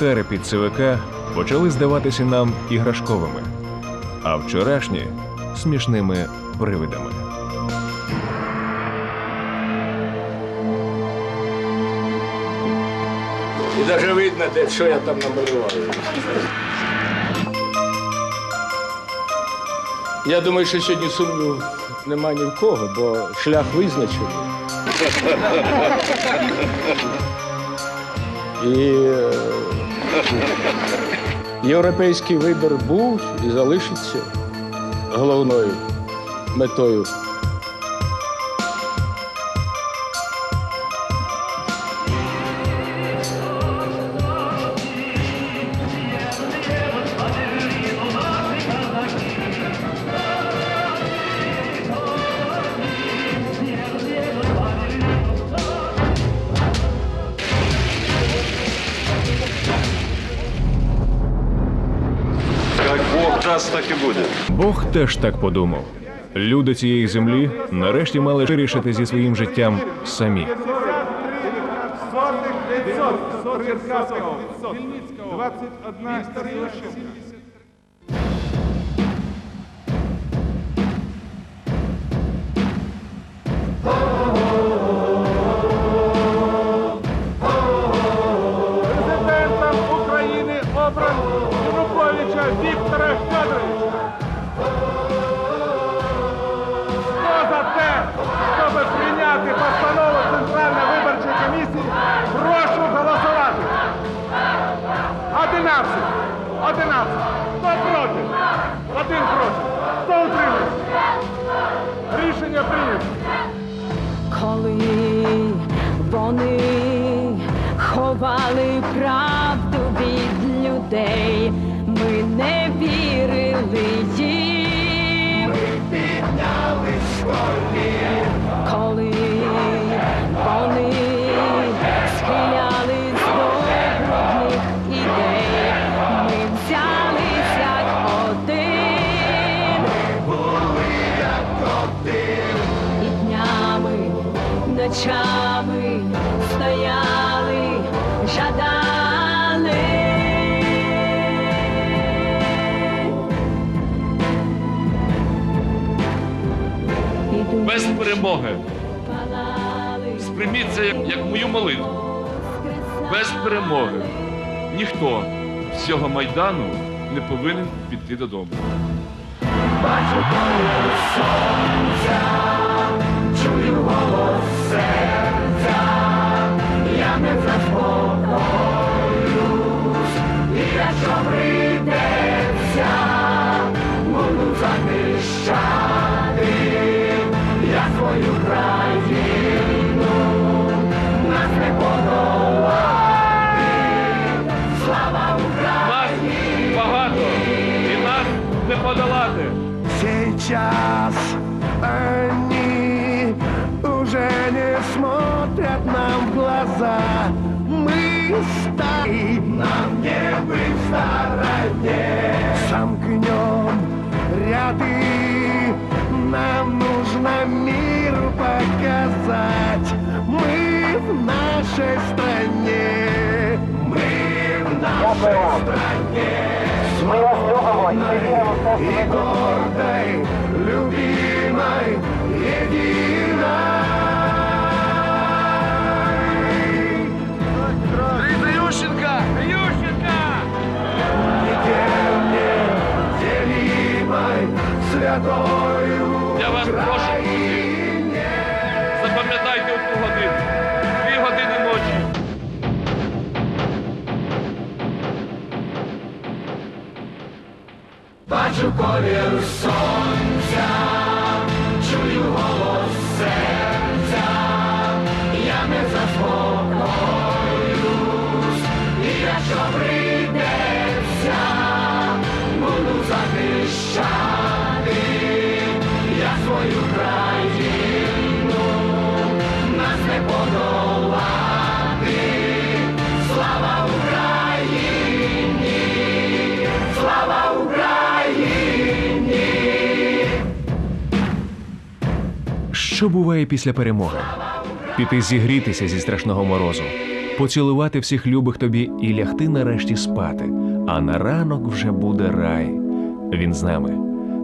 волонтери під ЦВК почали здаватися нам іграшковими, а вчорашні смішними привидами. І навіть видно, де, що я там намалював. Я думаю, що сьогодні сумніву нема ні в кого, бо шлях визначений. І е, європейський вибір був і залишиться головною метою. Бог теж так подумав. Люди цієї землі нарешті мали вирішити зі своїм життям самі. Черкасов, 21 прийняти постанову Центральної виборчої комісії, прошу голосувати. 11. 11. Хто проти? Один проти. Хто утримався? Рішення прийнято. коли вони ховали правду від людей, ми не вірили їм. Ми піднялись коли ночами стояли, жадали. Без перемоги. Сприйміть це як, як мою молитву. Без перемоги ніхто з цього майдану не повинен піти додому. Нас нужно мир показать. Мы в нашей стране, мы в нашей стране. и гордой, любимой, единой. Ющенко! Ющенко! Неделимой, святою Я прошу, запам'ятайте одну годину. Дві години ночі. Бачу колір сонця, Що буває після перемоги? Піти зігрітися зі страшного морозу, поцілувати всіх любих тобі і лягти нарешті спати. А на ранок вже буде рай. Він з нами.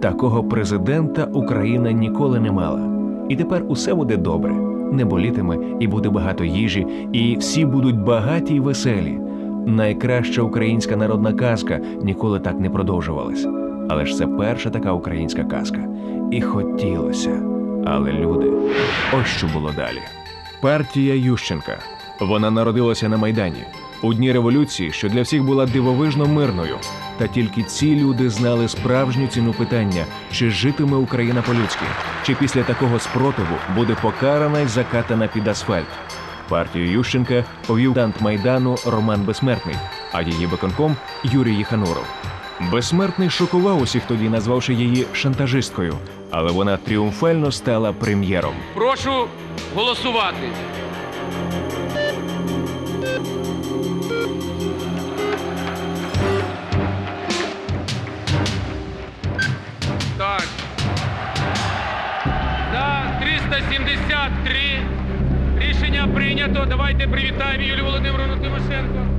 Такого президента Україна ніколи не мала. І тепер усе буде добре. Не болітиме, і буде багато їжі, і всі будуть багаті й веселі. Найкраща українська народна казка ніколи так не продовжувалась. Але ж це перша така українська казка. І хотілося. Але люди, ось що було далі. Партія Ющенка. Вона народилася на Майдані у дні революції, що для всіх була дивовижно мирною. Та тільки ці люди знали справжню ціну питання, чи житиме Україна по-людськи, чи після такого спротиву буде покарана й закатана під асфальт. Партію Ющенка повів танк Майдану Роман Безсмертний, а її виконком Юрій Єхануров. Безсмертний шокував усіх тоді, назвавши її шантажисткою, але вона тріумфально стала прем'єром. Прошу голосувати. Так. За 373 рішення прийнято. Давайте привітаємо Юлію Володимировну Тимошенко.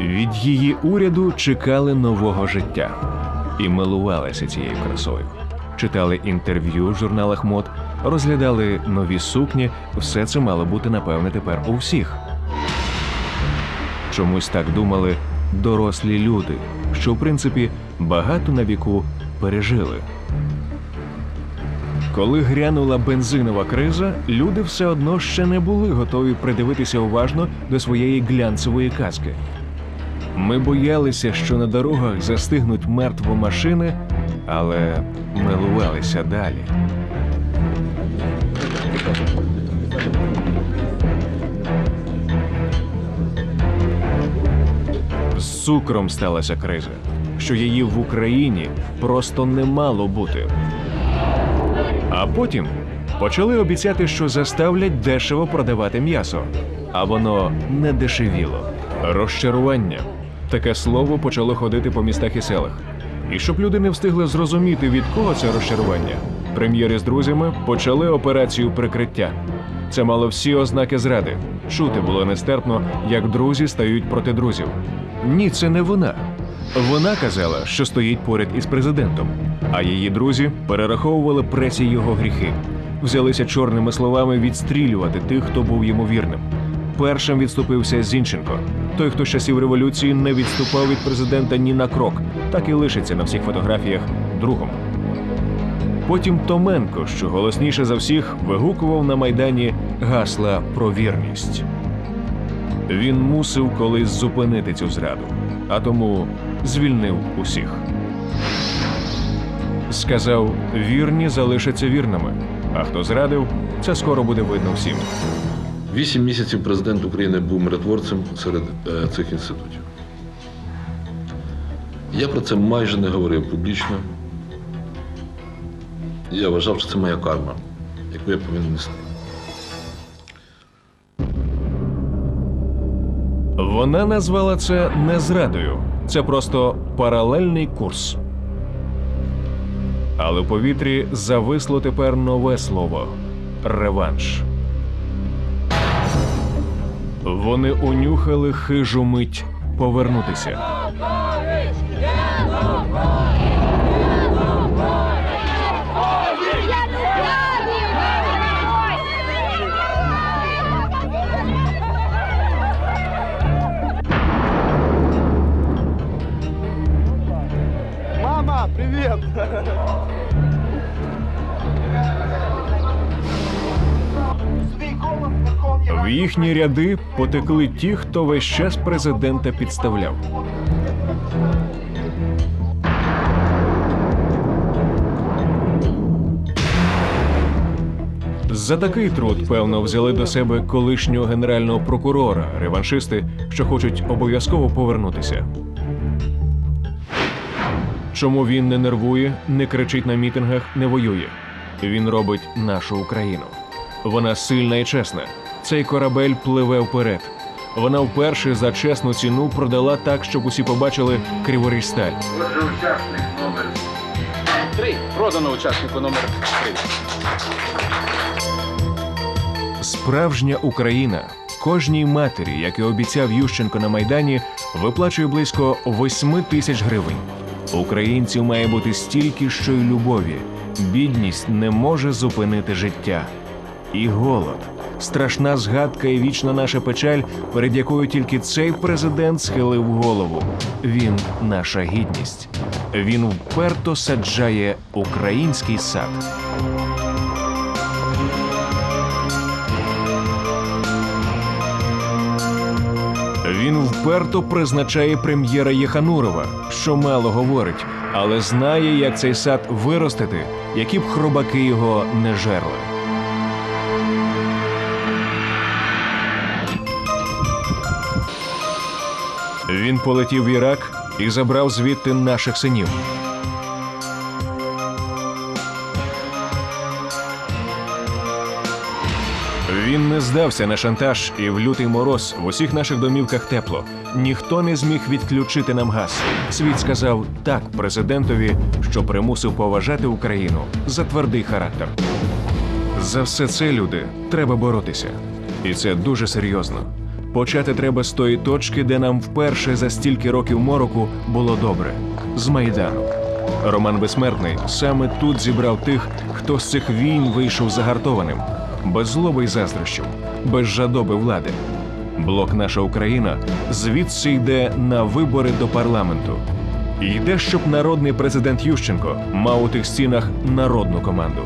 Від її уряду чекали нового життя і милувалися цією красою. Читали інтерв'ю в журналах мод, розглядали нові сукні. Все це мало бути напевне тепер у всіх. Чомусь так думали дорослі люди, що в принципі багато на віку пережили. Коли грянула бензинова криза, люди все одно ще не були готові придивитися уважно до своєї глянцевої казки. Ми боялися, що на дорогах застигнуть мертво машини, але милувалися далі. З цукром сталася криза, що її в Україні просто не мало бути. А потім почали обіцяти, що заставлять дешево продавати м'ясо, а воно не дешевіло. Розчарування таке слово почало ходити по містах і селах. І щоб люди не встигли зрозуміти, від кого це розчарування, прем'єри з друзями почали операцію прикриття. Це мало всі ознаки зради. Чути було нестерпно, як друзі стають проти друзів. Ні, це не вона. Вона казала, що стоїть поряд із президентом, а її друзі перераховували пресі його гріхи, взялися чорними словами відстрілювати тих, хто був йому вірним. Першим відступився Зінченко. Той, хто з часів революції не відступав від президента ні на крок, так і лишиться на всіх фотографіях другом. Потім Томенко, що голосніше за всіх, вигукував на майдані гасла про вірність. Він мусив колись зупинити цю зраду, а тому звільнив усіх. Сказав: вірні залишаться вірними, а хто зрадив, це скоро буде видно всім. Вісім місяців президент України був миротворцем серед е, цих інститутів. Я про це майже не говорив публічно. Я вважав, що це моя карма, яку я повинен нести. Вона назвала це не зрадою, це просто паралельний курс. Але в повітрі зависло тепер нове слово реванш. Вони унюхали хижу мить повернутися. Мама! В їхні ряди потекли ті, хто весь час президента підставляв. За такий труд, певно, взяли до себе колишнього генерального прокурора, реваншисти, що хочуть обов'язково повернутися. Чому він не нервує, не кричить на мітингах, не воює? Він робить нашу Україну. Вона сильна і чесна. Цей корабель пливе вперед. вона вперше за чесну ціну продала так, щоб усі побачили Криворіжсталь. Три. Продано учаснику номер три. Справжня Україна кожній матері, як і обіцяв Ющенко на майдані, виплачує близько 8 тисяч гривень. Українців має бути стільки, що й любові. Бідність не може зупинити життя. І голод страшна згадка і вічна наша печаль, перед якою тільки цей президент схилив голову. Він наша гідність. Він вперто саджає український сад. Він вперто призначає прем'єра Єханурова, що мало говорить, але знає, як цей сад виростити, які б хробаки його не жерли. Він полетів в Ірак і забрав звідти наших синів. Він не здався на шантаж, і в лютий мороз в усіх наших домівках тепло. Ніхто не зміг відключити нам газ. Світ сказав так президентові, що примусив поважати Україну за твердий характер. За все це, люди, треба боротися. І це дуже серйозно. Почати треба з тої точки, де нам вперше за стільки років мороку було добре з Майдану. Роман Безсмертний саме тут зібрав тих, хто з цих війн вийшов загартованим, без злоби й заздрощів, без жадоби влади. Блок Наша Україна звідси йде на вибори до парламенту. Йде, щоб народний президент Ющенко мав у тих стінах народну команду.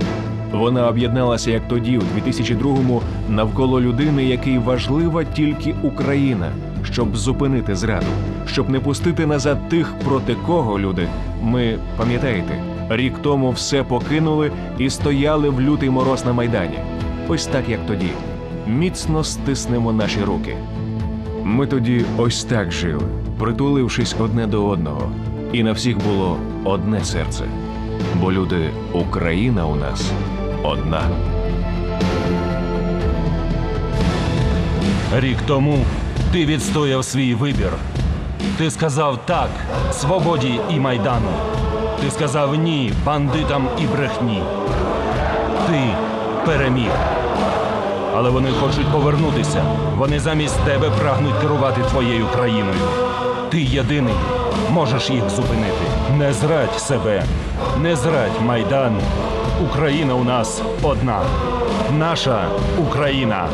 Вона об'єдналася як тоді, у 2002-му, навколо людини, якій важлива тільки Україна, щоб зупинити зраду, щоб не пустити назад тих, проти кого люди. Ми пам'ятаєте, рік тому все покинули і стояли в лютий мороз на майдані. Ось так, як тоді. Міцно стиснемо наші руки. Ми тоді ось так жили, притулившись одне до одного, і на всіх було одне серце. Бо люди, Україна у нас одна. Рік тому ти відстояв свій вибір. Ти сказав так свободі і майдану. Ти сказав ні бандитам і брехні. Ти переміг. Але вони хочуть повернутися. Вони замість тебе прагнуть керувати твоєю країною. Ти єдиний можеш їх зупинити. Не зрадь себе, не зрадь майдан. Україна у нас одна. Наша Україна.